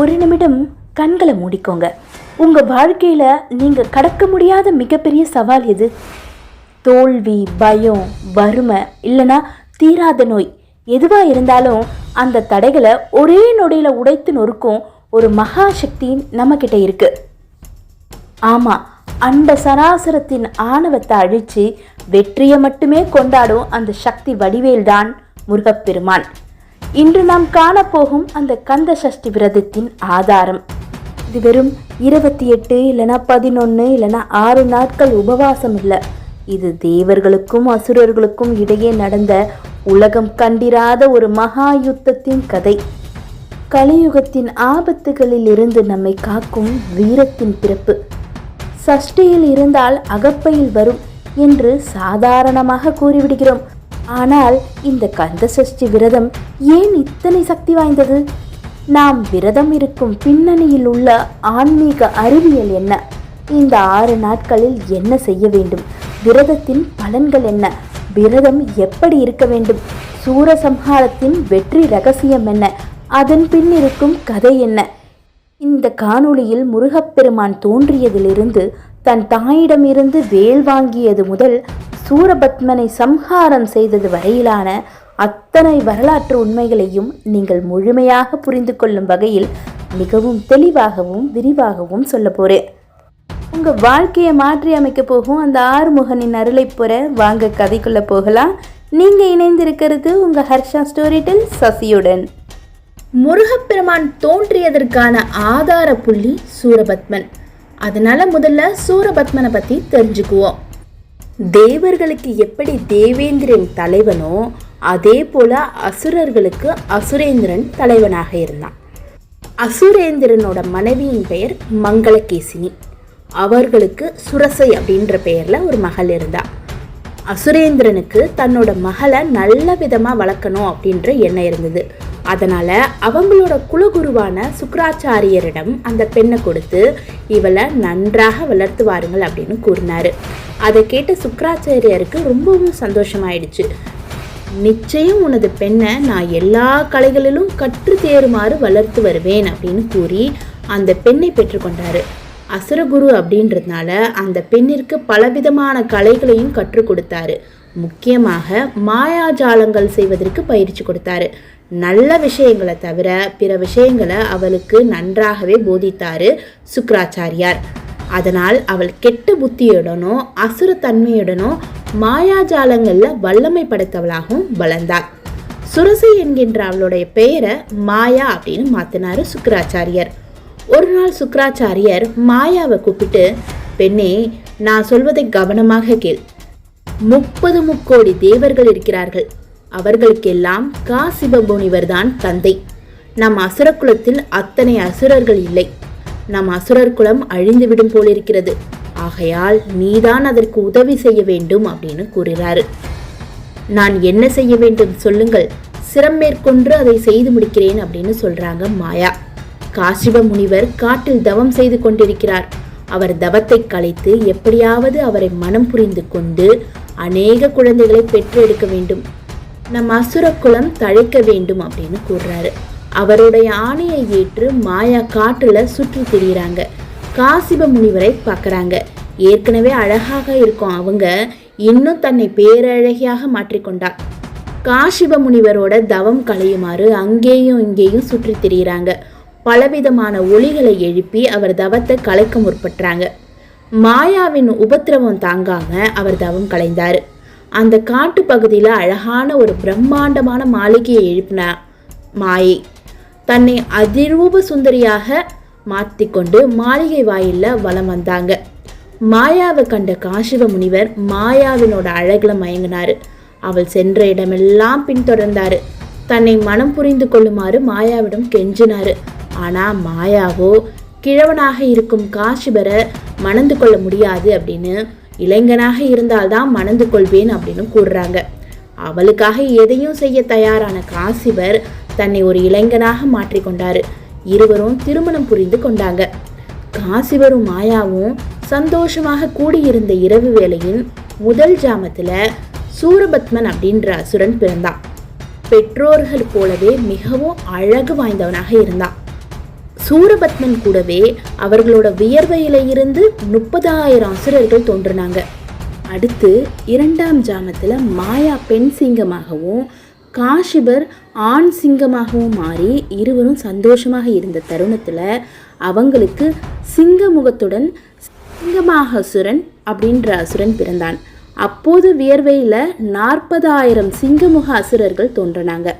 ஒரு நிமிடம் கண்களை மூடிக்கோங்க. உங்க வாழ்க்கையில நீங்க கடக்க முடியாத மிகப்பெரிய சவால் எது? தோல்வி பயம் வறுமை இல்லைன்னா தீராத நோய். எதுவா இருந்தாலும் அந்த தடைகளை ஒரே நொடியில உடைத்து நொறுக்கும் ஒரு மகா சக்தி நம்ம கிட்ட இருக்கு. ஆமா அண்ட சராசரத்தின் ஆணவத்தை அழிச்சு வெற்றியை மட்டுமே கொண்டாடும் அந்த சக்தி வடிவேல்தான் முருகப்பெருமான். இன்று நாம் காணப்போகும் அந்த கந்த சஷ்டி விரதத்தின் ஆதாரம். இது வெறும் இருபத்தி எட்டு இல்லைனா பதினொன்று இல்லைனா ஆறு நாட்கள் உபவாசம் இல்லை. இது தேவர்களுக்கும் அசுரர்களுக்கும் இடையே நடந்த உலகம் கண்டிராத ஒரு மகா யுத்தத்தின் கதை. கலியுகத்தின் ஆபத்துகளில் இருந்து நம்மை காக்கும் வீரத்தின் பிறப்பு. சஷ்டியில் இருந்தால் அகப்பையில் வரும் என்று சாதாரணமாக கூறிவிடுகிறோம். ஆனால் இந்த கந்த சஷ்டி விரதம் ஏன் இத்தனை சக்தி வாய்ந்தது? நாம் விரதம் இருக்கும் பின்னணியில் உள்ள ஆன்மீக அறிவியல் என்ன? இந்த ஆறு நாட்களில் என்ன செய்ய வேண்டும்? விரதத்தின் பலன்கள் என்ன? விரதம் எப்படி இருக்க வேண்டும்? சூரசம்ஹாரத்தின் வெற்றி ரகசியம் என்ன? அதன் பின் இருக்கும் கதை என்ன? இந்த காணொளியில் முருகப்பெருமான் தோன்றியதிலிருந்து தன் தாயிடமிருந்து வேல் வாங்கியது முதல் சூரபத்மனை சம்ஹாரம் செய்தது வரையிலான அத்தனை வரலாற்று உண்மைகளையும் நீங்கள் முழுமையாக புரிந்து கொள்ளும் வகையில் மிகவும் தெளிவாகவும் விரிவாகவும் சொல்ல போறேன். உங்கள் வாழ்க்கையை மாற்றி அமைக்க போகும் அந்த ஆறுமுகனின் அருளை புற வாங்க கதைக்குள்ள போகலாம். நீங்கள் இணைந்திருக்கிறது உங்கள் ஹர்ஷா ஸ்டோரி டெல் சசியுடன். முருகப்பெருமான் தோன்றியதற்கான ஆதார புள்ளி சூரபத்மன். அதனால முதல்ல சூரபத்மனை பற்றி தெரிஞ்சுக்குவோம். தேவர்களுக்கு எப்படி தேவேந்திரன் தலைவனோ அதே போல அசுரர்களுக்கு அசுரேந்திரன் தலைவனாக இருந்தான். அசுரேந்திரனோட மனைவியின் பெயர் மங்களகேசினி. அவர்களுக்கு சுரசை அப்படின்ற பெயரில் ஒரு மகள் இருந்தா. அசுரேந்திரனுக்கு தன்னோட மகளை நல்ல விதமாக வளர்க்கணும் அப்படின்ற எண்ணம் இருந்தது. அதனால் அவங்களோட குலகுருவான சுக்கராச்சாரியரிடம் அந்த பெண்ணை கொடுத்து இவளை நன்றாக வளர்த்து வாருங்கள் அப்படின்னு கூறினார். அதை கேட்ட சுக்கராச்சாரியருக்கு ரொம்பவும் சந்தோஷமாயிடுச்சு. நிச்சயம் உனது பெண்ணை நான் எல்லா கலைகளிலும் கற்று தேறுமாறு வளர்த்து வருவேன் அப்படின்னு கூறி அந்த பெண்ணை பெற்றுக்கொண்டாரு அசுரகுரு அப்படின்றதுனால அந்த பெண்ணிற்கு பலவிதமான கலைகளையும் கற்றுக் கொடுத்தாரு. முக்கியமாக மாயாஜாலங்கள் செய்வதற்கு பயிற்சி கொடுத்தாரு. நல்ல விஷயங்களை தவிர பிற விஷயங்களை அவளுக்கு நன்றாகவே போதித்தாரு சுக்ராச்சாரியார் அதனால் அவள் கெட்ட புத்தியுடனோ அசுரத்தன்மையுடனோ மாயாஜாலங்களில் வல்லமை படைத்தவளாகவும் வளர்ந்தாள். சுரசி என்கின்ற அவளுடைய பெயரை மாயா அப்படின்னு மாத்தினாரு சுக்கராச்சாரியர். ஒரு நாள் சுக்கராச்சாரியர் மாயாவை கூப்பிட்டு பெண்ணே நான் சொல்வதை கவனமாக கேள். முப்பது முக்கோடி தேவர்கள் இருக்கிறார்கள். அவர்களுக்கெல்லாம் காசிப முனிவர் தான் தந்தை. நம் அசுரக்குலத்தில் அத்தனை அசுரர்கள் இல்லை. நம் அசுரர் குலம் அழிந்துவிடும் போலிருக்கிறது. ஆகையால் நீதான் அதற்கு உதவி செய்ய வேண்டும் அப்படின்னு கூறுகிறாரு. நான் என்ன செய்ய வேண்டும் சொல்லுங்கள். சிரம் மேற்கொண்டு அதை செய்து முடிக்கிறேன் அப்படின்னு சொல்றாங்க மாயா. காசிப முனிவர் காட்டில் தவம் செய்து கொண்டிருக்கிறார். அவர் தவத்தை கலைத்து எப்படியாவது அவரை மனம் புரிந்து கொண்டு அநேக குழந்தைகளை பெற்று எடுக்க வேண்டும். நம் அசுர குலம் தழைக்க வேண்டும் அப்படின்னு கூறுறாரு. அவருடைய ஆணையை ஏற்று மாயா காட்டுல சுற்றி திரியிறாங்க. காசிப முனிவரை பார்க்குறாங்க. ஏற்கனவே அழகாக இருக்கும் அவங்க இன்னும் தன்னை பேரழகியாக மாற்றிக்கொண்டார் காசிப முனிவரோட தவம் கலையுமாறு அங்கேயும் இங்கேயும் சுற்றி திரியிறாங்க. பலவிதமான ஒளிகளை எழுப்பி அவர் தவத்தை கலைக்க முற்பட்டுறாங்க. மாயாவின் உபத்திரவம் தாங்காம அவர் தவம் கலைந்தார். அந்த காட்டு பகுதியில் அழகான ஒரு பிரம்மாண்டமான மாளிகையை எழுப்பின மாயை. தன்னை அதிரூப சுந்தரியாக மாற்றிக்கொண்டு மாளிகை வாயிலில் வலம் வந்தாங்க. மாயாவை கண்ட காசிவ முனிவர் மாயாவினோட அழகில் மயங்கினார். அவள் சென்ற இடமெல்லாம் பின்தொடர்ந்தார். தன்னை மனம் புரிந்து கொள்ளுமாறு மாயாவிடம் கெஞ்சினார். ஆனால் மாயாவோ கிழவனாக இருக்கும் காசிபரை மணந்து கொள்ள முடியாது அப்படின்னு இளைஞனாக இருந்தால்தான் மணந்து கொள்வேன் அப்படின்னு கூறுறாங்க. அவளுக்காக எதையும் செய்ய தயாரான காசிபர் தன்னை ஒரு இளைஞனாக மாற்றிக்கொண்டாரு இருவரும் திருமணம் புரிந்து கொண்டாங்க. காசிவரும் மாயாவும் சந்தோஷமாக கூடியிருந்த இரவு வேளையின் முதல் ஜாமத்தில் சூரபத்மன் அப்படின்ற அசுரன் பிறந்தான். பெற்றோர்கள் போலவே மிகவும் அழகு வாய்ந்தவனாக இருந்தான். சூரபத்மன் கூடவே அவர்களோட வியர்வையில இருந்து முப்பதாயிரம் அசுரர்கள் தோன்றினாங்க. அடுத்து இரண்டாம் ஜாமத்தில் மாயா பெண் சிங்கமாகவும் காஷிபர் ஆண் சிங்கமாகவும் மாறி இருவரும் சந்தோஷமாக இருந்த தருணத்தில் அவங்களுக்கு சிங்க முகத்துடன் சிங்கமாகசுரன் அப்படின்ற அசுரன் பிறந்தான். அப்போது வியர்வையில் நாற்பதாயிரம் சிங்கமுக அசுரர்கள் தோன்றினாங்க.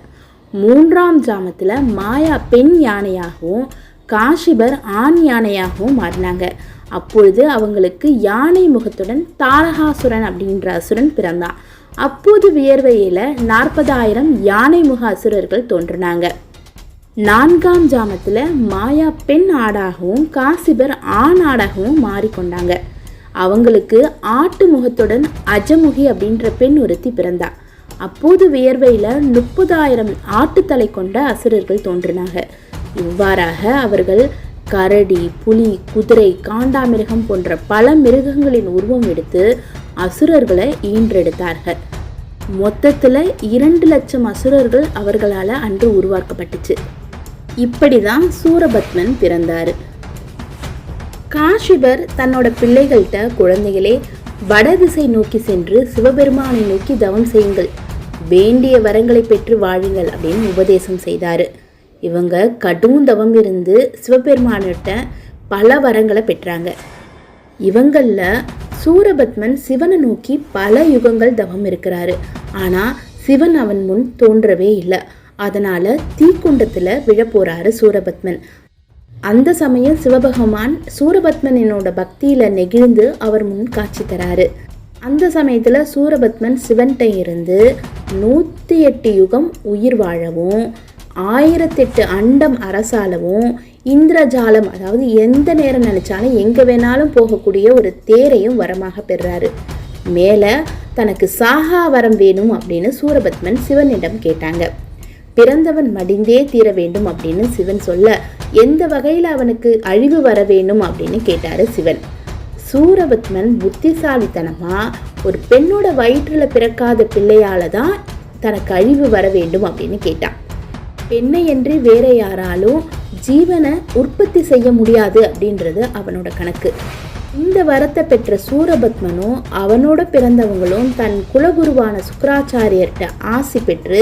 மூன்றாம் ஜாமத்தில் மாயா பெண் யானையாகவும் காஷிபர் ஆண் யானையாகவும் மாறினாங்க. அப்பொழுது அவங்களுக்கு யானை முகத்துடன் தாரகாசுரன் அப்படின்ற அசுரன் பிறந்தான். அப்போது வியர்வையில் நாற்பதாயிரம் யானை முக அசுரர்கள் தோன்றினாங்க. நான்காம் ஜாமத்தில் மாயா பெண் ஆடாகவும் காசிபர் ஆண் ஆடாகவும் மாறிக்கொண்டாங்க. அவங்களுக்கு ஆட்டு முகத்துடன் அஜமுகி அப்படின்ற பெண் ஒருத்தி பிறந்தா. அப்போது வியர்வையில் முப்பதாயிரம் ஆட்டுத்தலை கொண்ட அசுரர்கள் தோன்றினாங்க. இவ்வாறாக அவர்கள் கரடி புலி குதிரை காண்டாமிருகம் போன்ற பல மிருகங்களின் உருவம் எடுத்து அசுரர்களை ஈன்றெடுத்தார்கள். மொத்தத்தில் இரண்டு லட்சம் அசுரர்கள் அவர்களால் அன்று உருவாக்கப்பட்டுச்சு. இப்படி தான் சூரபத்மன் பிறந்தார். காஷிபர் தன்னோட பிள்ளைகள்கிட்ட குழந்தைகளே வடதிசை நோக்கி சென்று சிவபெருமானை நோக்கி தவம் செய்யுங்கள். வேண்டிய வரங்களை பெற்று வாழுங்கள் அப்படின்னு உபதேசம் செய்தார். இவங்க கடும் தவம் இருந்து சிவபெருமானிட்ட பல வரங்களை பெற்றாங்க. இவங்களில் சூரபத்மன் சிவனை நோக்கி பல யுகங்கள் தவம் இருக்கிறாரு. ஆனால் சிவன் அவன் முன் தோன்றவே இல்லை. அதனால் தீக்குண்டத்தில் விழப்போகிறாரு சூரபத்மன். அந்த சமயம் சிவபகவான் சூரபத்மனோட பக்தியில் நெகிழ்ந்து அவர் முன் காட்சி தராரு. அந்த சமயத்தில் சூரபத்மன் சிவன்கிட்ட இருந்து நூற்றி எட்டு யுகம் உயிர் வாழவும் ஆயிரத்தெட்டு அண்டம் அரசாலவும் இந்திரஜாலம் அதாவது எந்த நேரம் நினச்சாலும் எங்கே வேணாலும் போகக்கூடிய ஒரு தேரையும் வரமாக பெறாரு. மேலே தனக்கு சாகா வரம் வேணும் அப்படின்னு சூரபத்மன் சிவனிடம் கேட்டாங்க. பிறந்தவன் மடிந்தே தீர வேண்டும் அப்படின்னு சிவன் சொல்ல எந்த வகையில் அவனுக்கு அழிவு வர வேண்டும்? அப்படின்னு கேட்டாரு சிவன். சூரபத்மன் புத்திசாலித்தனமாக ஒரு பெண்ணோட வயிற்றில் பிறக்காத பிள்ளையால் தான் தனக்கு அழிவு வர வேண்டும் அப்படின்னு கேட்டான். பெண்ணை என்று வேற யாராலும் ஜீவனை உற்பத்தி செய்ய முடியாது அப்படின்றது அவனோட கணக்கு. இந்த வரத்தை பெற்ற சூரபத்மனும் அவனோட பிறந்தவங்களும் தன் குலகுருவான சுக்கராச்சாரியர்கிட்ட ஆசி பெற்று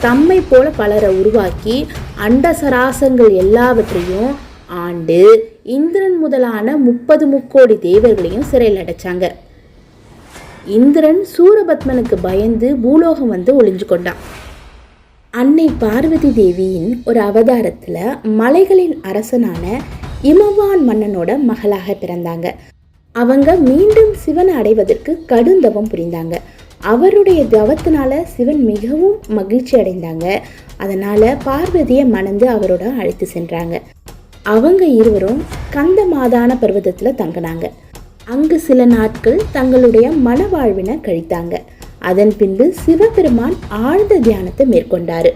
தம்மை போல பலரை உருவாக்கி அண்ட சராசங்கள் எல்லாவற்றையும் ஆண்டு இந்திரன் முதலான முப்பது முக்கோடி தேவர்களையும் சிறையில் அடைச்சாங்க. இந்திரன் சூரபத்மனுக்கு பயந்து பூலோகம் வந்து ஒளிஞ்சு கொண்டான். அன்னை பார்வதி தேவியின் ஒரு அவதாரத்தில் மலைகளின் அரசனான இமவான் மன்னனோட மகளாக பிறந்தாங்க. அவங்க மீண்டும் சிவனை அடைவதற்கு கடுந்தவம் புரிந்தாங்க. அவருடைய தவத்தினால சிவன் மிகவும் மகிழ்ச்சி அடைந்தாங்க. அதனால் பார்வதியை மணந்து அவரோட அழைத்து சென்றாங்க. அவங்க இருவரும் கந்த மாதான பர்வதத்தில் தங்கினாங்க. அங்கு சில நாட்கள் தங்களுடைய மனவாழ்வினை கழித்தாங்க. அதன் பின்பு சிவபெருமான் ஆழ்ந்த தியானத்தை மேற்கொண்டார்.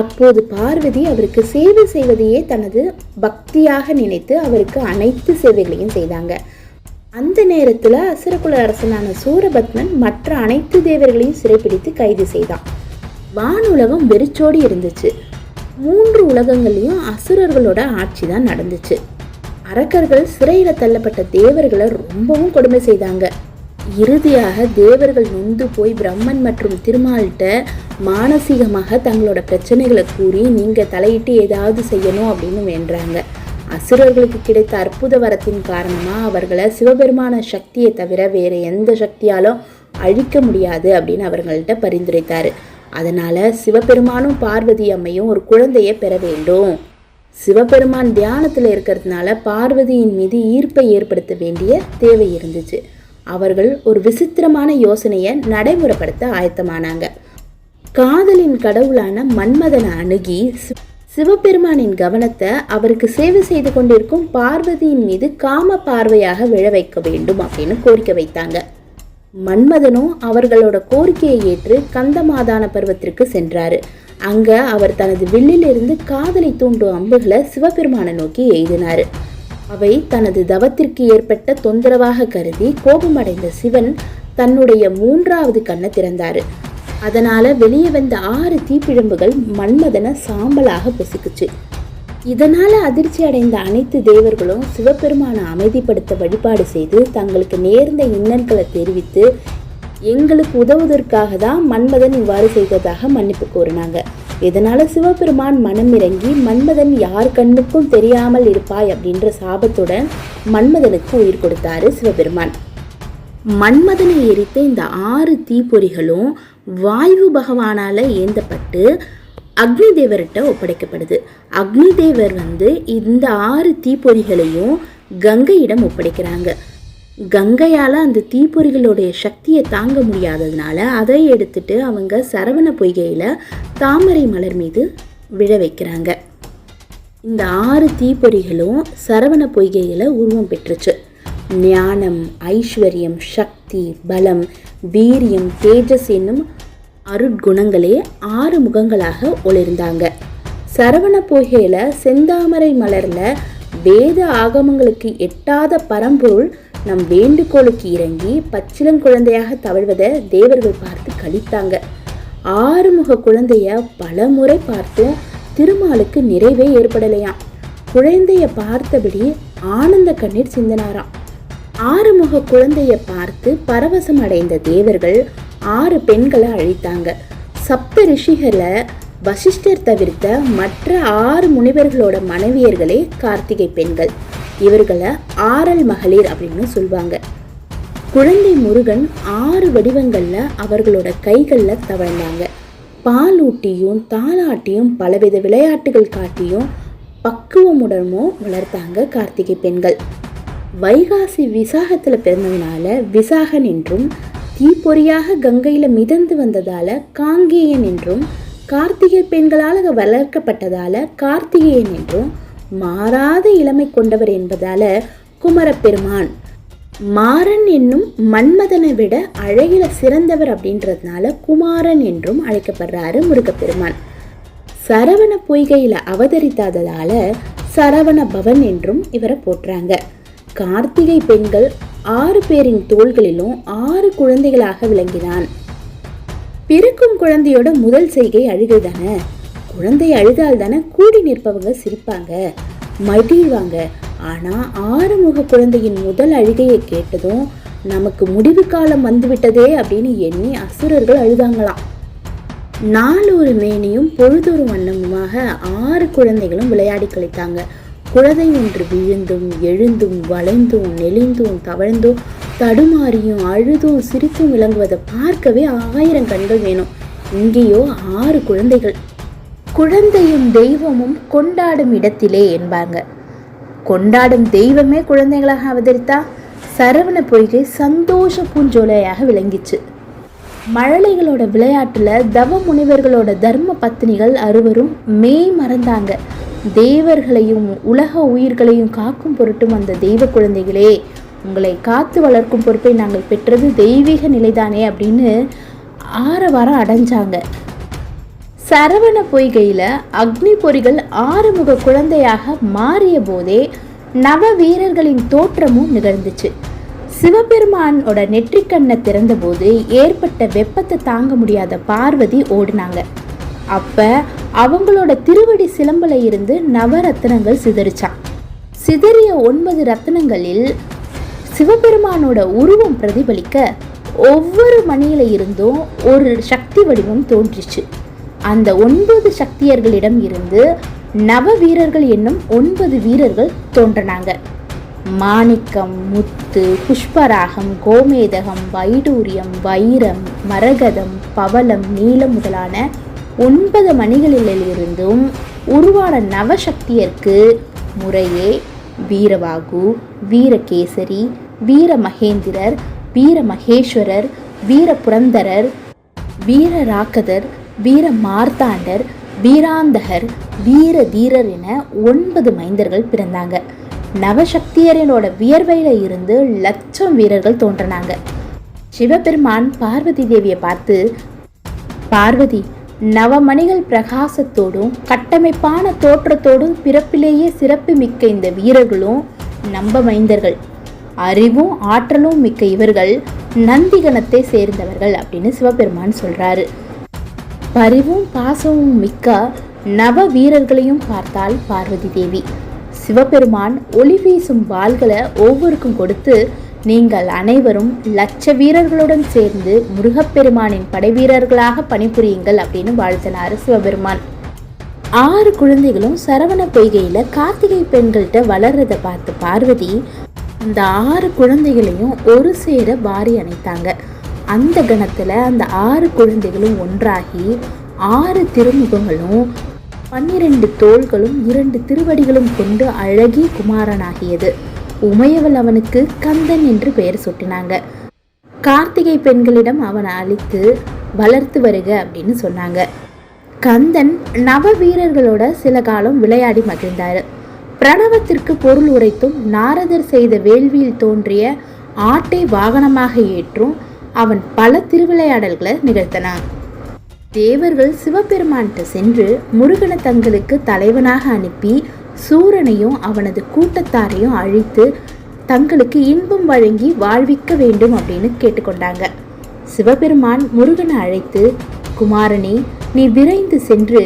அப்போது பார்வதி அவருக்கு சேவை செய்வதையே தனது பக்தியாக நினைத்து அவருக்கு அனைத்து சேவைகளையும் செய்தாங்க. அந்த நேரத்தில் அசுரகுல அரசனான சூரபத்மன் மற்ற அனைத்து தேவர்களையும் சிறைப்பிடித்து கைது செய்தான். வானுலகம் வெறிச்சோடி இருந்துச்சு. மூன்று உலகங்கள்லையும் அசுரர்களோட ஆட்சி தான் நடந்துச்சு. அரக்கர்கள் சிறையில் தள்ளப்பட்ட தேவர்களை ரொம்பவும் கொடுமை செய்தாங்க. இறுதியாக தேவர்கள் நொந்து போய் பிரம்மன் மற்றும் திருமால்கிட்ட மானசீகமாக தங்களோட பிரச்சனைகளை கூறி நீங்கள் தலையிட்டு ஏதாவது செய்யணும் அப்படின்னு வேண்டுறாங்க. அசுரர்களுக்கு கிடைத்த அற்புத வரத்தின் காரணமாக அவர்களை சிவபெருமான சக்தியை தவிர வேறு எந்த சக்தியாலும் அழிக்க முடியாது அப்படின்னு அவர்கள்ட்ட பரிந்துரைத்தார். அதனால் சிவபெருமானும் பார்வதி அம்மையும் ஒரு குழந்தையை பெற வேண்டும். சிவபெருமான் தியானத்தில் இருக்கிறதுனால பார்வதியின் மீது ஈர்ப்பை ஏற்படுத்த வேண்டிய தேவை இருந்துச்சு. அவர்கள் ஒரு விசித்திரமான யோசனையை நடைமுறைப்படுத்த ஆயத்தமானாங்க. காதலின் கடவுளான மன்மதனை அணுகி சிவபெருமானின் கவனத்தை அவருக்கு சேவை செய்து கொண்டிருக்கும் பார்வதியின் மீது காம பார்வையாக விழ வைக்க வேண்டும் அப்படின்னு கோரிக்கை வைத்தாங்க. மன்மதனும் அவர்களோட கோரிக்கையை ஏற்று கந்தமாதான பருவத்திற்கு சென்றாரு. அங்க அவர் தனது வில்லிலிருந்து காதலை தூண்டும் அம்புகளை சிவபெருமானை நோக்கி எய்தினார். அவை தனது தவத்திற்கு ஏற்பட்ட தொந்தரவாக கருதி கோபமடைந்த சிவன் தன்னுடைய மூன்றாவது கண்ணை திறந்தாரு. அதனால வெளியே வந்த ஆறு தீப்பிழம்புகள் மன்மதனை சாம்பலாக பொசுக்குச்சு. இதனால் அதிர்ச்சி அடைந்த அனைத்து தேவர்களும் சிவபெருமானை அமைதிப்படுத்த வழிபாடு செய்து தங்களுக்கு நேர்ந்த இன்னல்களை தெரிவித்து எங்களுக்கு உதவுவதற்காக தான் மன்மதன் இவ்வாறு செய்ததாக மன்னிப்பு கூறினாங்க. இதனால சிவபெருமான் மனம் இறங்கி மன்மதன் யார் கண்ணுக்கும் தெரியாமல் இருப்பாய் அப்படின்ற சாபத்துடன் மன்மதனுக்கு உயிர் கொடுத்தாரு சிவபெருமான். மன்மதனை எரித்த இந்த ஆறு தீப்பொறிகளும் வாயு பகவானால் ஏந்தப்பட்டு அக்னி தேவர்கிட்ட ஒப்படைக்கப்படுது. அக்னி தேவர் வந்து இந்த ஆறு தீப்பொறிகளையும் கங்கையிடம் ஒப்படைக்கிறாங்க. கங்கையால் அந்த தீப்பொறிகளுடைய சக்தியை தாங்க முடியாததுனால அதை எடுத்துட்டு அவங்க சரவண பொய்கையில் தாமரை மலர் மீது விழ வைக்கிறாங்க. இந்த ஆறு தீப்பொறிகளும் சரவண பொய்கையில் உருவம் பெற்றுச்சு. ஞானம் ஐஸ்வர்யம் சக்தி பலம் வீரியம் தேஜஸ் என்னும் அருட்குணங்களே ஆறு முகங்களாக ஒளிர்ந்தாங்க. சரவண பொய்கையில் செந்தாமரை மலரில் வேத ஆகமங்களுக்கு எட்டாத பரம்பொருள் நம் வேண்டுகோளுக்கு இறங்கி பச்சிலங்குழந்தையாக தவழ்வதை தேவர்கள் பார்த்து கழித்தாங்க. ஆறுமுக குழந்தைய பல முறை பார்த்தும் திருமாலுக்கு நிறைவே ஏற்படலையாம். குழந்தைய பார்த்தபடி ஆனந்த கண்ணீர் சிந்தனாராம். ஆறுமுக குழந்தைய பார்த்து பரவசம் அடைந்த தேவர்கள் ஆறு பெண்களை அழித்தாங்க. சப்த ரிஷிகளை வசிஷ்டர் தவிர்த்த மற்ற ஆறு முனிவர்களோட மனைவியர்களே கார்த்திகை பெண்கள். இவர்களை ஆறல் மகளிர் அப்படின்னு சொல்லுவாங்க குழந்தை முருகன் ஆறு வடிவங்களில் அவர்களோட கைகளில் தவழ்ந்தாங்க. பாலூட்டியும் தாளாட்டியும் பலவித விளையாட்டுகள் காட்டியும் பக்குவமுடனும் வளர்த்தாங்க கார்த்திகை பெண்கள். வைகாசி விசாகத்தில் பிறந்ததுனால விசாகன் என்றும் தீப்பொறியாக கங்கையில் மிதந்து வந்ததால் காங்கேயன் என்றும் கார்த்திகை பெண்களால் வளர்க்கப்பட்டதால் கார்த்திகேயன் என்றும் மாறாத இளமை கொண்டவர் என்பதால குமரப்பெருமான். மாறன் என்னும் மன்மதனை விட அழகில சிறந்தவர் அப்படின்றதுனால குமாரன் என்றும் அழைக்கப்படுறாரு முருகப்பெருமான். சரவண பொய்கையில் அவதரித்தாததால சரவண பவன் என்றும் இவரை போற்றாங்க. கார்த்திகை பெண்கள் ஆறு பேரின் தோள்களிலும் ஆறு குழந்தைகளாக விளங்கினான். பிறக்கும் குழந்தையோட முதல் செய்கை அழுகை தானே? குழந்தை அழுதால் தானே கூடி நிற்பவங்க சிரிப்பாங்க மகிழ்வாங்க. ஆனால் ஆறுமுக குழந்தையின் முதல் அழுகையை கேட்டதும் நமக்கு முடிவு காலம் வந்துவிட்டதே அப்படின்னு எண்ணி அசுரர்கள் அழுதாங்களாம். நாலொரு மேனியும் பொழுதொரு வண்ணமுமாக ஆறு குழந்தைகளும் விளையாடி கழித்தாங்க. குழந்தை ஒன்று விழுந்தும் எழுந்தும் வளைந்தும் நெளிந்தும் தவழ்ந்தும் தடுமாறியும் அழுதும் சிரித்தும் விளங்குவதை பார்க்கவே ஆயிரம் கண்கள் வேணும். இங்கேயோ ஆறு குழந்தைகள். குழந்தையும் தெய்வமும் கொண்டாடும் இடத்திலே என்பாங்க. கொண்டாடும் தெய்வமே குழந்தைகளாக அவதரித்தா சரவண பொய்கை சந்தோஷ பூஞ்சோலையாக விளங்கிச்சு. மழலைகளோட விளையாட்டில் தவ முனிவர்களோட தர்ம பத்தினிகள் அறுவரும் மெய் மறந்தாங்க. தேவர்களையும் உலக உயிர்களையும் காக்கும் பொருட்டும் அந்த தெய்வ குழந்தைகளே உங்களை காத்து வளர்க்கும் பொறுப்பை நாங்கள் பெற்றது தெய்வீக நிலைதானே அப்படின்னு ஆரவாரம் அடைஞ்சாங்க. சரவண பொய்கையில் அக்னி பொறிகள் ஆறுமுக குழந்தையாக மாறிய போதே நவ வீரர்களின் தோற்றமும் நிகழ்ந்துச்சு. சிவபெருமானோட நெற்றிக்கண்ணை திறந்தபோது ஏற்பட்ட வெப்பத்தை தாங்க முடியாத பார்வதி ஓடினாங்க. அப்போ அவங்களோட திருவடி சிலம்பல இருந்து நவரத்னங்கள் சிதறிச்சான். சிதறிய ஒன்பது ரத்னங்களில் சிவபெருமானோட உருவம் பிரதிபலிக்க ஒவ்வொரு மணியில இருந்தும் ஒரு சக்தி வடிவம் தோன்றிச்சு. அந்த ஒன்பது சக்தியர்களிடம் இருந்து நவ வீரர்கள் என்னும் ஒன்பது வீரர்கள் தோன்றினாங்க. மாணிக்கம் முத்து புஷ்பராகம் கோமேதகம் வைடூரியம் வைரம் மரகதம் பவளம் நீலம் முதலான ஒன்பது மணிகளிலிருந்தும் உருவான நவசக்தியர்க்கு முறையே வீரவாகு வீரகேசரி வீரமகேந்திரர் வீரமகேஸ்வரர் வீர வீரராக்கதர் வீர மார்த்தாண்டர் வீராந்தகர் வீர தீரர் என ஒன்பது மைந்தர்கள் பிறந்தாங்க. நவசக்தியரனோட வியர்வையில் இருந்து லட்சம் வீரர்கள் தோன்றினாங்க. சிவபெருமான் பார்வதி தேவியை பார்த்து பார்வதி நவமணிகள் பிரகாசத்தோடும் கட்டமைப்பான தோற்றத்தோடும் பிறப்பிலேயே சிறப்பு மிக்க இந்த வீரர்களும் நம்ப மைந்தர்கள். அறிவும் ஆற்றலும் மிக்க இவர்கள் நந்திகணத்தை சேர்ந்தவர்கள் அப்படின்னு சிவபெருமான் சொல்கிறாரு பரிவும் பாசமும் மிக்க நவ வீரர்களையும் பார்த்தாள் பார்வதி தேவி. சிவபெருமான் ஒளி வீசும் வாள்களை ஒவ்வொருக்கும் கொடுத்து நீங்கள் அனைவரும் லட்ச வீரர்களுடன் சேர்ந்து முருகப்பெருமானின் படைவீரர்களாக பணிபுரியுங்கள் அப்படின்னு வாழ்த்தினார் சிவபெருமான். ஆறு குழந்தைகளும் சரவண பொய்கையில் கார்த்திகை பெண்கள்கிட்ட வளர்றதை பார்த்து பார்வதி அந்த ஆறு குழந்தைகளையும் ஒரு சேர வாரி அணைத்தாங்க. அந்த கணத்தில் அந்த ஆறு குழந்தைகளும் ஒன்றாகி ஆறு திருமுகங்களும் பன்னிரண்டு தோள்களும் இரண்டு திருவடிகளும் கொண்டு அழகி குமாரனாகியது. உமையவள் அவனுக்கு கந்தன் என்று பெயர் சூட்டினாங்க. கார்த்திகை பெண்களிடம் அவனை அழித்து வளர்த்து வருக அப்படின்னு சொன்னாங்க. கந்தன் நவ வீரர்களோட சில காலம் விளையாடி மகிழ்ந்தார். பிரணவத்திற்கு பொருள் உரைத்தும் நாரதர் செய்த வேள்வியில் தோன்றிய ஆட்டை வாகனமாக ஏற்றும் அவன் பல திருவிளையாடல்களை நிகழ்த்தினான். தேவர்கள் சிவபெருமான்கிட்ட சென்று முருகனை தங்களுக்கு தலைவனாக அனுப்பி சூரனையும் அவனது கூட்டத்தாரையும் அழித்து தங்களுக்கு இன்பம் வழங்கி வாழ்விக்க வேண்டும் அப்படின்னு கேட்டுக்கொண்டாங்க. சிவபெருமான் முருகனை அழைத்து குமாரனே நீ விரைந்து சென்று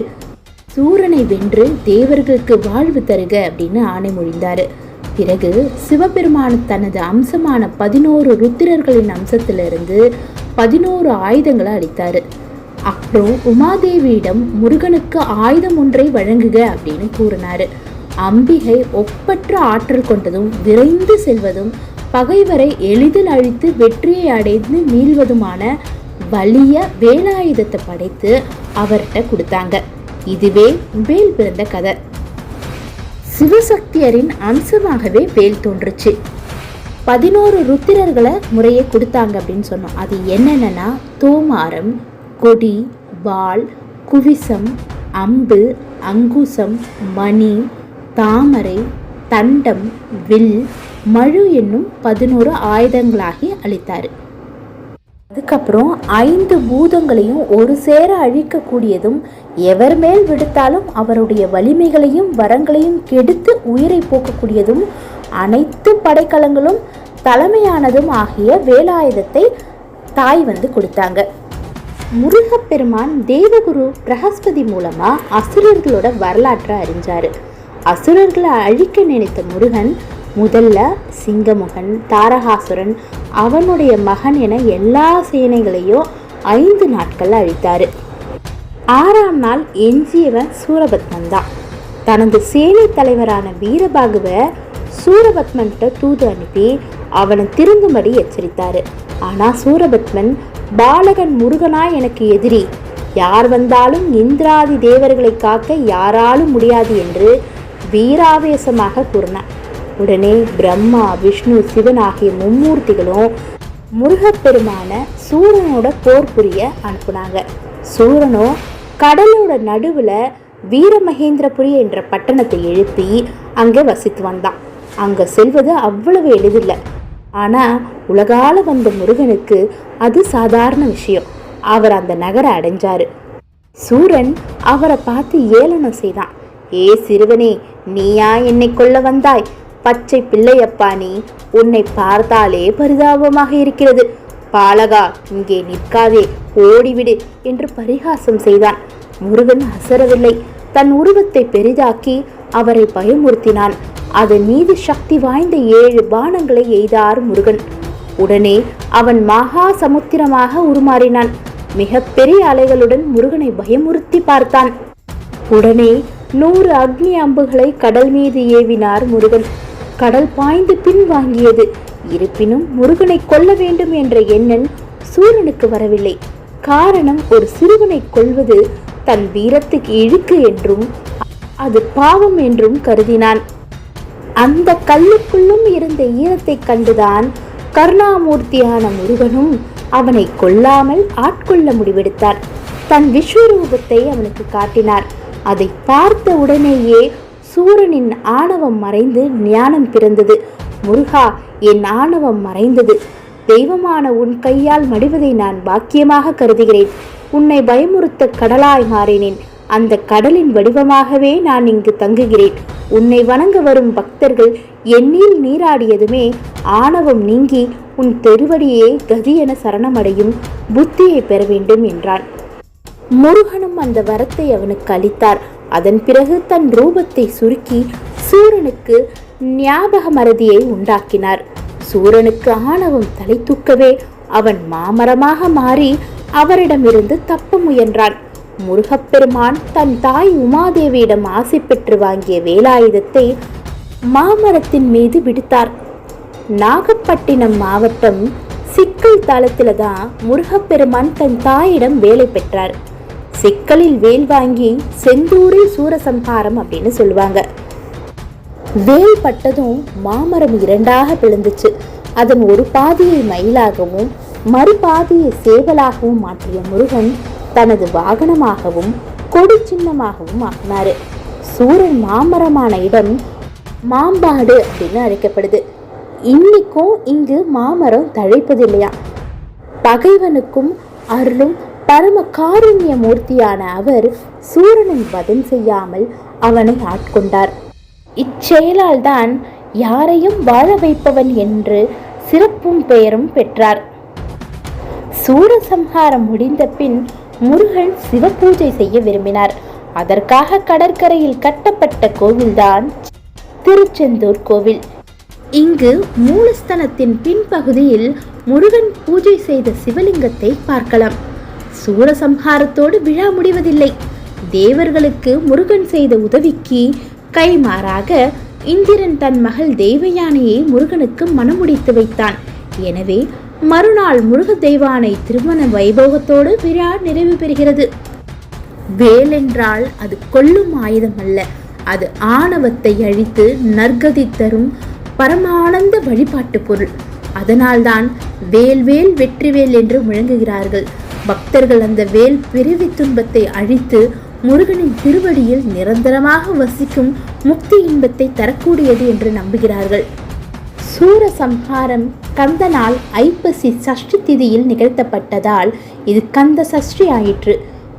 சூரனை வென்று தேவர்களுக்கு வாழ்வு தருக அப்படின்னு ஆணை மொழிந்தாரு பிறகு சிவபெருமான் தனது அம்சமான பதினோரு ருத்திரர்களின் அம்சத்திலிருந்து பதினோரு ஆயுதங்களை அளித்தார். அப்புறம் உமாதேவியிடம் முருகனுக்கு ஆயுதம் ஒன்றை வழங்குக அப்படின்னு கூறினார். அம்பிகை ஒப்பற்ற ஆற்றல் கொண்டதும் விரைந்து செல்வதும் பகைவரை எளிதில் அழித்து வெற்றியை அடைந்து மீள்வதுமான வலிய வேலாயுதத்தை படைத்து அவர்கிட்ட கொடுத்தாங்க. இதுவே வேல் பிறந்த கதை. சிவசக்தியரின் அம்சமாகவே வேல் தோன்றுச்சு. பதினோரு ருத்திரர்களை முறையை கொடுத்தாங்க அப்படின்னு சொன்னோம். அது என்னென்னா தோமாரம் கொடி வாள் குவிசம் அம்பு அங்குசம் மணி தாமரை தண்டம் வில் மழு என்னும் பதினோரு ஆயுதங்களாகி அளித்தார் அதுக்கப்புறம் ஐந்து பூதங்களையும் ஒரு சேர அழிக்கக்கூடியதும் எவர் மேல் விடுத்தாலும் அவருடைய வலிமைகளையும் வரங்களையும் கெடுத்து உயிரை போக்கக்கூடியதும் அனைத்து படைக்கலங்களும் தலைமையானதும் ஆகிய வேலாயுதத்தை தாய் வந்து கொடுத்தாங்க. முருகப்பெருமான் தேவகுரு பிரகஸ்பதி மூலமாக அசுரர்களோட வரலாற்றை அறிஞ்சார். அசுரர்களை அழிக்க நினைத்த முருகன் முதல்ல சிங்கமுகன் தாரகாசுரன் அவனுடைய மகன் என எல்லா சேனைகளையும் ஐந்து நாட்கள் அழித்தார். ஆறாம் நாள் எஞ்சியவன் சூரபத்மன் தான் தனது சேனை தலைவரான வீரபாகுவ சூரபத்மன்கிட்ட தூது அனுப்பி அவனை திருந்தும்படி எச்சரித்தார். ஆனால் சூரபத்மன் பாலகன் முருகனா எனக்கு எதிரி. யார் வந்தாலும் இந்திராதி தேவர்களை காக்க யாராலும் முடியாது என்று வீராவேசமாக கூறினான். உடனே பிரம்மா விஷ்ணு சிவன் ஆகிய மும்மூர்த்திகளும் முருகப்பெருமான சூரனோட போர் புரிய அனுப்புனாங்க. சூரனோ கடலோட நடுவில் வீரமகேந்திரபுரி என்ற பட்டணத்தை எழுப்பி அங்கே வசித்து வந்தான். அங்கே செல்வது அவ்வளவு எளிதில்லை. ஆனால் உலகால வந்த முருகனுக்கு அது சாதாரண விஷயம். அவர் அந்த நகரை அடைஞ்சாரு. சூரன் அவரை பார்த்து ஏளனம் செய்தான். ஏ சிறுவனே நீயா என்னை கொல்ல வந்தாய்? பச்சை பிள்ளையப்பா நீ உன்னை பார்த்தாலே பரிதாபமாக இருக்கிறது. பாலகா இங்கே நிற்காதே ஓடிவிடு என்று பரிகாசம் செய்தான். முருகன் அசரவில்லை. தன் உருவத்தை பெரிதாக்கி அவரை பயமுறுத்தினான். அதன் மீது சக்தி வாய்ந்த ஏழு பானங்களை எய்தார் முருகன். உடனே அவன் மகா சமுத்திரமாக உருமாறினான். மிக பெரிய அலைகளுடன் முருகனை பயமுறுத்தி பார்த்தான். உடனே நூறு அக்னி அம்புகளை கடல் மீது ஏவினார் முருகன். கடல் பாய்ந்து பின் வாங்கியது இருப்பினும் முருகனை கொல்ல வேண்டும் என்ற எண்ணம் சூரனுக்கு வரவில்லை. காரணம் ஒரு சிறுவனை கொள்வது தன் வீரத்துக்கு இழுக்கு என்றும் அது பாவம் என்றும் கருதினான். அந்த கல்லுக்குள்ளும் இருந்த ஈரத்தை கண்டுதான் கருணாமூர்த்தியான முருகனும் அவனை கொல்லாமல் ஆட்கொள்ள முடிவெடுத்தார். தன் விஸ்வரூபத்தை அவனுக்கு காட்டினார். அதை பார்த்த உடனேயே சூரனின் ஆணவம் மறைந்து ஞானம் பிறந்தது. முருகா என் ஆணவம் மறைந்தது. தெய்வமான உன் கையால் மடிவதை நான் பாக்கியமாக கருதுகிறேன். உன்னை பயமுறுத்த கடலாய் மாறினேன். அந்த கடலின் வடிவமாகவே நான் இங்கு தங்குகிறேன். உன்னை வணங்க வரும் பக்தர்கள் எண்ணில் நீராடியதுமே ஆணவம் நீங்கி உன் தெருவடியே கதி என சரணமடையும் புத்தியை பெற வேண்டும் என்றான் முருகனும் அந்த வரத்தை அவனுக்கு அளித்தார். அதன் பிறகு தன் ரூபத்தை சுருக்கி சூரனுக்கு ஞாபக மறதியை உண்டாக்கினார். சூரனுக்கு ஆணவம் தலை தூக்கவே அவன் மாமரமாக மாறி அவரிடமிருந்து தப்ப முயன்றான். முருகப்பெருமான் தன் தாய் உமாதேவியிடம் ஆசை பெற்று வாங்கிய வேலாயுதத்தை மாமரத்தின் மீது விடுத்தார். நாகப்பட்டினம் மாவட்டம் சிக்கல் தளத்தில் தான் முருகப்பெருமான் தன் தாயிடம் வேலை பெற்றார். சிக்கலில் வேல் வாங்கி செந்தூரில் சூரசம்ஹாரம் அப்படின்னு சொல்லுவாங்க. வேல் பட்டதும் மாமரம் இரண்டாக பிளந்துச்சு. அதன் ஒரு பாதியை மயிலாகவும் மறுபாதியை சேவலாகவும் மாற்றிய முருகன் தனது வாகனமாகவும் கொடி சின்னமாகவும் ஆகினார் சூரன் மாமரமான இடம் மாம்பாடு அப்படின்னு அழைக்கப்படுது. இன்னைக்கும் இங்கு மாமரம் தழைப்பதில்லையா? பகைவனுக்கும் அருளும் பரம காருண்ய மூர்த்தியான அவர் சூரனை வதம் செய்யாமல் அவனை ஆட்கொண்டார். இச்செயலால் தான் யாரையும் வாழ வைப்பவன் என்று சிறப்பும் பெயரும் பெற்றார். சூரசம்ஹாரம் முடிந்த பின் முருகன் சிவபூஜை செய்ய விரும்பினார். அதற்காக கடற்கரையில் கட்டப்பட்ட கோவில்தான் திருச்செந்தூர் கோவில். இங்கு மூலஸ்தனத்தின் பின்பகுதியில் முருகன் பூஜை செய்த சிவலிங்கத்தை பார்க்கலாம். சூரசம்ஹாரத்தோடு விழா முடிவதில்லை. தேவர்களுக்கு முருகன் செய்த உதவிக்கு கைமாறாக இந்திரன் தன் மகள் தெய்வயானையை முருகனுக்கு மனமுடித்து வைத்தான். எனவே மறுநாள் முருக தெய்வானை திருமண வைபோகத்தோடு விழா நிறைவு பெறுகிறது. வேல் என்றால் அது கொல்லும் ஆயுதம் அல்ல அது ஆணவத்தை அழித்து நற்கதி தரும் பரமானந்த வழிபாட்டு பொருள். அதனால்தான் வேல்வேல் வெற்றிவேல் என்று முழங்குகிறார்கள். பக்தர்கள் அந்த வேல் பிறவி துன்பத்தை அழித்து முருகனின் திருவடியில் நிரந்தரமாக வசிக்கும் முக்தி இன்பத்தை தரக்கூடியது என்று நம்புகிறார்கள். சூர சம்ஹாரம் கந்தனால் ஐப்பசி சஷ்டி திதியில் நிகழ்த்தப்பட்டதால் இது கந்த சஷ்டி ஆயிற்று.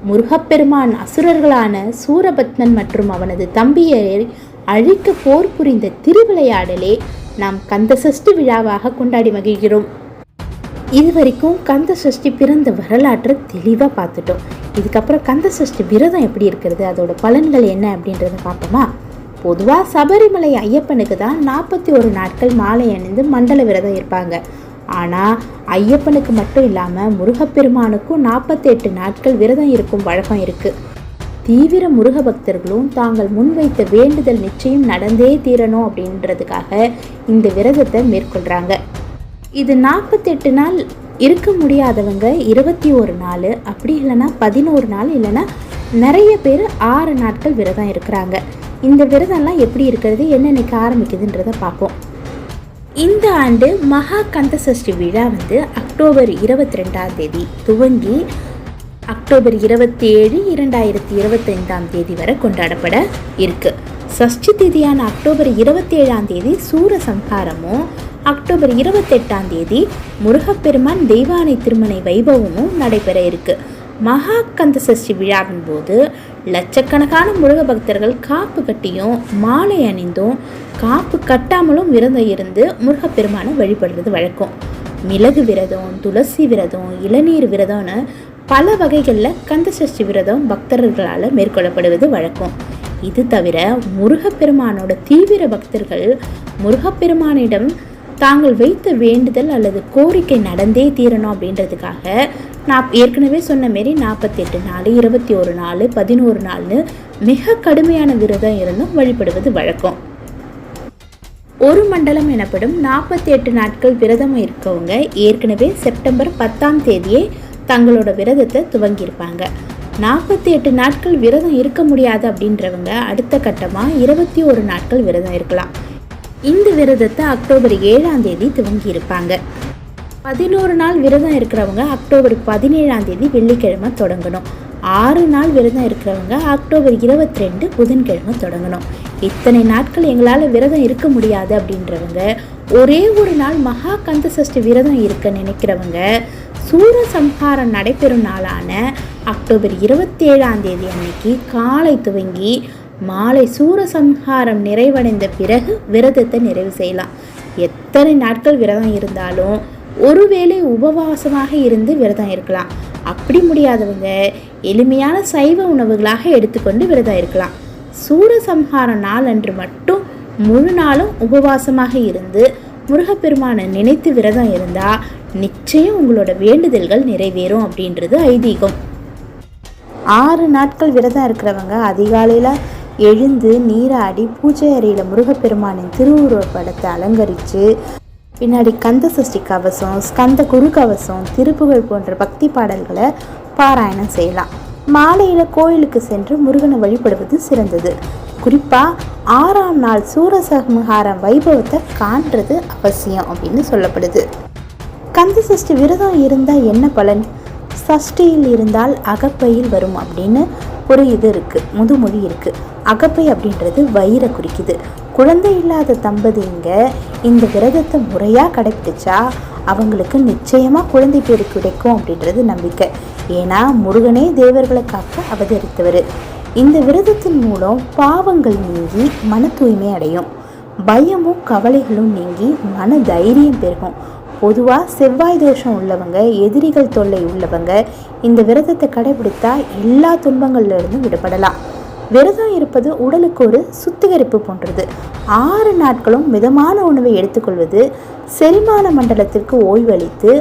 முருகப்பெருமான் அசுரர்களான சூரபத்மன் மற்றும் அவனது தம்பியரை அழிக்க போர் புரிந்த திருவிளையாடலே நாம் கந்த சஷ்டி விழாவாக கொண்டாடி மகிழ்கிறோம். இது வரைக்கும் கந்த சஷ்டி பிறந்த வரலாற்றை தெளிவாக பார்த்துட்டோம். இதுக்கப்புறம் கந்த சஷ்டி விரதம் எப்படி இருக்கிறது? அதோட பலன்கள் என்ன அப்படின்றத பார்ப்போமா? பொதுவாக சபரிமலை ஐயப்பனுக்கு தான் நாற்பத்தி ஒரு நாட்கள் மாலை அணிந்து மண்டல விரதம் இருப்பாங்க. ஆனால் ஐயப்பனுக்கு மட்டும் இல்லாமல் முருகப்பெருமானுக்கும் நாற்பத்தெட்டு நாட்கள் விரதம் இருக்கும் வழக்கம் இருக்குது தீவிர முருக பக்தர்களும் தாங்கள் முன்வைத்த வேண்டுதல் நிச்சயம் நடந்தே தீரணும் அப்படின்றதுக்காக இந்த விரதத்தை மேற்கொள்கிறாங்க இது நாற்பத்தெட்டு நாள் இருக்க முடியாதவங்க இருபத்தி ஒரு நாள் அப்படி இல்லைன்னா பதினோரு நாள் இல்லைன்னா நிறைய பேர் ஆறு நாட்கள் விரதம் இருக்கிறாங்க. இந்த விரதம்லாம் எப்படி இருக்கிறது என்னென்னைக்கு ஆரம்பிக்குதுன்றதை பார்ப்போம். இந்த ஆண்டு மகா கந்த சஷ்டி விழா வந்து அக்டோபர் இருபத்தி ரெண்டாம் தேதி துவங்கி அக்டோபர் இருபத்தி ஏழு இரண்டாயிரத்தி இருபத்தைந்தாம் தேதி வரை கொண்டாடப்பட இருக்குது சஷ்டி தேதியான அக்டோபர் இருபத்தி ஏழாம் தேதி சூரசம்ஹாரமும் அக்டோபர் இருபத்தெட்டாம் தேதி முருகப்பெருமான் தெய்வானை திருமணை வைபவமும் நடைபெற இருக்கு. மகா கந்த சஷ்டி விழாவின் போது லட்சக்கணக்கான முருக பக்தர்கள் காப்பு கட்டியும் மாலை அணிந்தும் காப்பு கட்டாமலும் விரதம் இருந்து முருகப்பெருமானை வழிபடுறது வழக்கம். மிளகு விரதம் துளசி விரதம் இளநீர் விரதம்னு பல வகைகளில் கந்த சஷ்டி விரதம் பக்தர்களால் மேற்கொள்ளப்படுவது வழக்கம். இது தவிர முருகப்பெருமானோட தீவிர பக்தர்கள் முருகப்பெருமானிடம் தாங்கள் வைத்த வேண்டுதல் அல்லது கோரிக்கை நடந்தே தீரணும் அப்படின்றதுக்காக நான் ஏற்கனவே சொன்ன மாரி நாற்பத்தெட்டு நாள் இருபத்தி ஒரு நாள் பதினோரு நாள்னு மிக கடுமையான விரதம் இருந்தும் வழிபடுவது வழக்கம். ஒரு மண்டலம் எனப்படும் நாற்பத்தி எட்டு நாட்கள் விரதம் இருக்கவங்க ஏற்கனவே செப்டம்பர் பத்தாம் தேதியே தங்களோட விரதத்தை துவங்கியிருப்பாங்க. நாற்பத்தி எட்டு நாட்கள் விரதம் இருக்க முடியாது அப்படின்றவங்க அடுத்த கட்டமாக இருபத்தி ஒரு நாட்கள் விரதம் இருக்கலாம். இந்த விரதத்தை அக்டோபர் ஏழாம் தேதி துவங்கி இருப்பாங்க பதினோரு நாள் விரதம் இருக்கிறவங்க அக்டோபர் பதினேழாம் தேதி வெள்ளிக்கிழமை தொடங்கணும். ஆறு நாள் விரதம் இருக்கிறவங்க அக்டோபர் இருபத்தி ரெண்டு புதன்கிழமை தொடங்கணும். இத்தனை நாட்கள் எங்களால் விரதம் இருக்க முடியாது அப்படின்றவங்க ஒரே ஒரு நாள் மகா கந்த சஷ்டி விரதம் இருக்க நினைக்கிறவங்க சூரசம்ஹாரம் நடைபெறும் நாளான அக்டோபர் இருபத்தி ஏழாம் தேதி அன்னைக்கு காலை துவங்கி மாலை சூரசம்ஹாரம் நிறைவடைந்த பிறகு விரதத்தை நிறைவு செய்யலாம். எத்தனை நாட்கள் விரதம் இருந்தாலும் ஒருவேளை உபவாசமாக இருந்து விரதம் இருக்கலாம். அப்படி முடியாதவங்க எளிமையான சைவ உணவுகளாக எடுத்துக்கொண்டு விரதம் இருக்கலாம். சூரசம்ஹார நாள் அன்று மட்டும் முழு நாளும் உபவாசமாக இருந்து முருகப்பெருமானை நினைத்து விரதம் இருந்தால் நிச்சயம் உங்களோட வேண்டுதல்கள் நிறைவேறும் அப்படின்றது ஐதீகம். ஆறு நாட்கள் விரதம் இருக்கிறவங்க அதிகாலையில் எழுந்து நீராடி பூஜை அறையில் முருகப்பெருமானின் திருவுருவப் படத்தை அலங்கரித்து பின்னாடி கந்த சஷ்டி கவசம் ஸ்கந்த குரு கவசம் திருப்புகழ் போன்ற பக்தி பாடல்களை பாராயணம் செய்யலாம். மாலையில் கோயிலுக்கு சென்று முருகனை வழிபடுவது சிறந்தது. குறிப்பாக ஆறாம் நாள் சூரசம்ஹாரம் வைபவத்தை காண்றது அவசியம் அப்படின்னு சொல்லப்படுது. கந்த சஷ்டி விரதம் இருந்தால் என்ன பலன்? சஷ்டியில் இருந்தால் அகப்பையில் வரும் அப்படின்னு ஒரு இது இருக்குது முதுமொழி இருக்குது அகப்பை அப்படின்றது வயிறை குறிக்குது. குழந்தை இல்லாத தம்பதிங்க இந்த விரதத்தை முறையாக கடைப்பிடிச்சா அவங்களுக்கு நிச்சயமாக குழந்தை பேர் கிடைக்கும் அப்படின்றது நம்பிக்கை. ஏன்னா முருகனே தேவர்களை காக்க அவதரித்தவர். இந்த விரதத்தின் மூலம் பாவங்கள் நீங்கி மன தூய்மை அடையும். பயமும் கவலைகளும் நீங்கி மன தைரியம் பெருகும். பொதுவாக செவ்வாய் தோஷம் உள்ளவங்க எதிரிகள் தொல்லை உள்ளவங்க இந்த விரதத்தை கடைபிடித்தா எல்லா துன்பங்கள்ல இருந்தும் விடுபடலாம். விரதம் இருப்பது உடலுக்கு ஒரு சுத்திகரிப்பு போன்றது. ஆறு நாட்களும் மிதமான உணவை எடுத்துக்கொள்வது செரிமான மண்டலத்திற்கு ஓய்வளித்து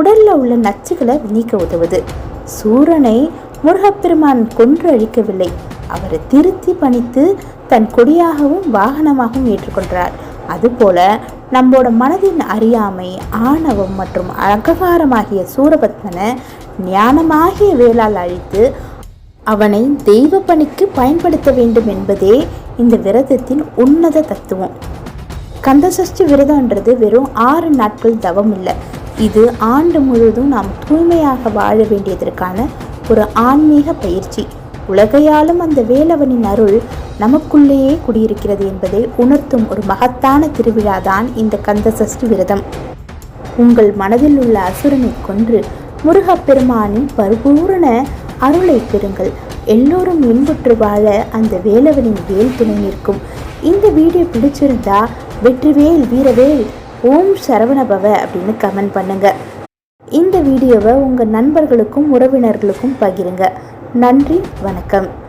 உடலில் உள்ள நச்சுகளை நீக்க உதவுது. சூரனை முருகப்பெருமான் கொன்று அழிக்கவில்லை. அவரை திருத்தி பணித்து தன் கொடியாகவும் வாகனமாகவும் ஏற்றுக்கொள்கிறார் அதுபோல நம்மோட மனதின் அறியாமை ஆணவம் மற்றும் அகங்காரமாகிய சூரபத்மனை ஞானமாகிய வேளால் அழித்து அவனை தெய்வ பணிக்கு பயன்படுத்த வேண்டும் என்பதே இந்த விரதத்தின் உன்னத தத்துவம். கந்தசஷ்டி விரதம்ன்றது வெறும் ஆறு நாட்கள் தவம் இல்லை. இது ஆண்டு முழுவதும் நாம் தூய்மையாக வாழ வேண்டியதற்கான ஒரு ஆன்மீக பயிற்சி. உலகையாலும் அந்த வேலவனின் அருள் நமக்குள்ளேயே குடியிருக்கிறது என்பதை உணர்த்தும் ஒரு மகத்தான திருவிழா தான் இந்த கந்தசஷ்டி விரதம். உங்கள் மனதில் உள்ள அசுரனை கொன்று முருகப்பெருமானின் பரிபூரண அருளை பெறுங்கள். எல்லோரும் இன்புற்று வாழ அந்த வேலவனின் வேல் துணை நிற்கும். இந்த வீடியோ பிடிச்சிருந்தா வெற்றிவேல் வீரவேல் ஓம் சரவணபவ அப்படின்னு கமெண்ட் பண்ணுங்க. இந்த வீடியோவை உங்கள் நண்பர்களுக்கும் உறவினர்களுக்கும் பகிருங்க. நன்றி வணக்கம்.